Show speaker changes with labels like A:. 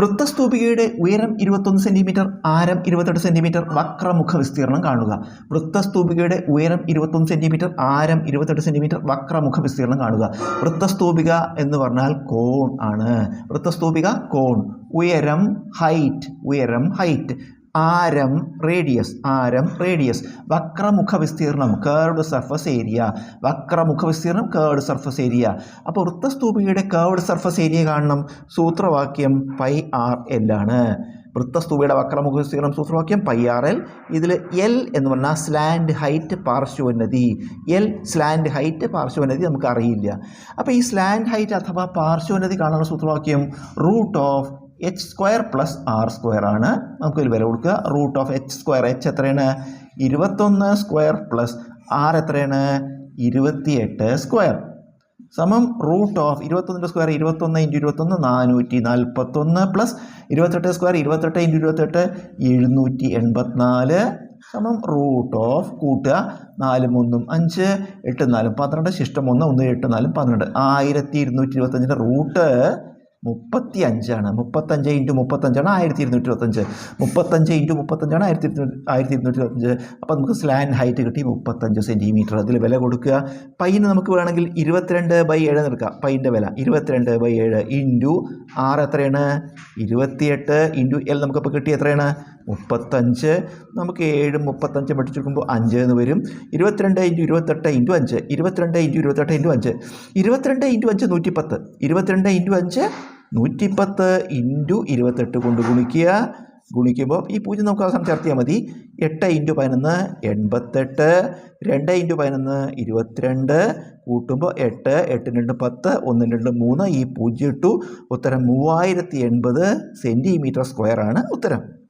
A: വൃത്തസ്തൂപികയുടെ ഉയരം ഇരുപത്തൊന്ന് സെന്റിമീറ്റർ ആരം ഇരുപത്തെട്ട് സെന്റിമീറ്റർ വക്രമുഖ വിസ്തീർണം കാണുക. വൃത്തസ്തൂപികയുടെ ഉയരം ഇരുപത്തൊന്ന് സെന്റിമീറ്റർ ആരം ഇരുപത്തെട്ട് സെന്റിമീറ്റർ വക്രമുഖ വിസ്തീർണം കാണുക. വൃത്തസ്തൂപിക എന്ന് പറഞ്ഞാൽ കോൺ ആണ്. വൃത്തസ്തൂപിക കോൺ. ഉയരം ഹൈറ്റ് ഉയരം ഹൈറ്റ് ആരം റേഡിയസ് ആരം റേഡിയസ് വക്രമുഖ വിസ്തീർണം കേർഡ് സർഫസ് ഏരിയ വക്രമുഖ വിസ്തീർണം കേർഡ് സർഫസ് ഏരിയ അപ്പോൾ വൃത്തസ്തൂപികയുടെ കേർഡ് സർഫസ് ഏരിയ കാണണം. സൂത്രവാക്യം പൈ ആർ എൽ ആണ്. വൃത്തസ്തൂപിയുടെ വക്രമുഖ വിസ്തീർണം സൂത്രവാക്യം പൈ ആർ എൽ ഇതിൽ എൽ എന്ന് പറഞ്ഞാൽ സ്ലാൻഡ് ഹൈറ്റ് പാർശ്വോന്നതി. എൽ സ്ലാൻഡ് ഹൈറ്റ് പാർശ്വോന്നതി നമുക്ക് അറിയില്ല. അപ്പോൾ ഈ സ്ലാൻഡ് ഹൈറ്റ് അഥവാ പാർശ്വോന്നതി കാണാനുള്ള സൂത്രവാക്യം root of H square plus R square ആണ്. നമുക്കൊരു വില കൊടുക്കുക. Root of H square H എത്രയാണ്? ഇരുപത്തൊന്ന് സ്ക്വയർ പ്ലസ് ആർ എത്രയാണ്? ഇരുപത്തിയെട്ട് സ്ക്വയർ സമം റൂട്ട് ഓഫ് ഇരുപത്തൊന്നിന്റെ സ്ക്വയർ ഇരുപത്തൊന്ന് ഇന്റു ഇരുപത്തൊന്ന് നാനൂറ്റി നാൽപ്പത്തൊന്ന് പ്ലസ് ഇരുപത്തെട്ട് സ്ക്വയർ ഇരുപത്തെട്ട് ഇന്റു ഇരുപത്തെട്ട് എഴുന്നൂറ്റി എൺപത്തിനാല് സമം റൂട്ട് ഓഫ് കൂട്ടുക. നാല് മൂന്നും അഞ്ച് എട്ട് നാലും പന്ത്രണ്ട് ശിഷ്ടം ഒന്ന് ഒന്ന് എട്ട് നാലും പന്ത്രണ്ട്. ആയിരത്തി ഇരുന്നൂറ്റി ഇരുപത്തഞ്ചിന്റെ റൂട്ട് മുപ്പത്തി അഞ്ചാണ് മുപ്പത്തഞ്ച് ഇന്റു മുപ്പത്തഞ്ചാണ് ആയിരത്തി ഇരുന്നൂറ്റി ഇരുപത്തഞ്ച് മുപ്പത്തഞ്ച് ഇന്റു മുപ്പത്തഞ്ചാണ് ആയിരത്തി ഇരുന്നൂറ്റി ആയിരത്തി ഇരുന്നൂറ്റി ഇരുപത്തഞ്ച് അപ്പോൾ നമുക്ക് സ്ലാൻ ഹൈറ്റ് കിട്ടി മുപ്പത്തഞ്ച് സെന്റിമീറ്റർ അതിൽ വില കൊടുക്കുക. പൈന് നമുക്ക് വേണമെങ്കിൽ ഇരുപത്തിരണ്ട് ബൈ ഏഴ് നിൽക്കാം പൈന്റെ വില ഇരുപത്തിരണ്ട് ബൈ ഏഴ് ഇന്റു ആറ് എത്രയാണ്? ഇരുപത്തിയെട്ട് ഇന്റു എൽ നമുക്കിപ്പോൾ കിട്ടി എത്രയാണ്? മുപ്പത്തഞ്ച് നമുക്ക് ഏഴ് മുപ്പത്തഞ്ച് പഠിച്ചെടുക്കുമ്പോൾ അഞ്ച് എന്ന് വരും. ഇരുപത്തിരണ്ട് ഇന്റു ഇരുപത്തെട്ട് ഇന്റു അഞ്ച് ഇരുപത്തിരണ്ട് ഇന്റു ഇരുപത്തെട്ട് ഇന്റു അഞ്ച്. ഇരുപത്തിരണ്ട് ഇന്റു അഞ്ച് നൂറ്റിപ്പത്ത്. ഇരുപത്തിരണ്ട് ഇന്റു അഞ്ച് നൂറ്റിപ്പത്ത് ഇന്റു ഇരുപത്തെട്ട് കൊണ്ട് ഗുണിക്കുക. ഗുണിക്കുമ്പോൾ ഈ പൂജ്യം നമുക്ക് അവസാനം ചേർത്തിയാൽ മതി. എട്ട് ഇന്റു പതിനൊന്ന് എൺപത്തെട്ട്. രണ്ട് ഇന്റു പതിനൊന്ന് ഇരുപത്തിരണ്ട്. കൂട്ടുമ്പോൾ എട്ട് എട്ട് രണ്ട് പത്ത് ഒന്ന് രണ്ട് മൂന്ന്. ഈ പൂജ്യം ഇട്ടു. ഉത്തരം മൂവായിരത്തി എൺപത് സെന്റിമീറ്റർ സ്ക്വയറാണ് ഉത്തരം.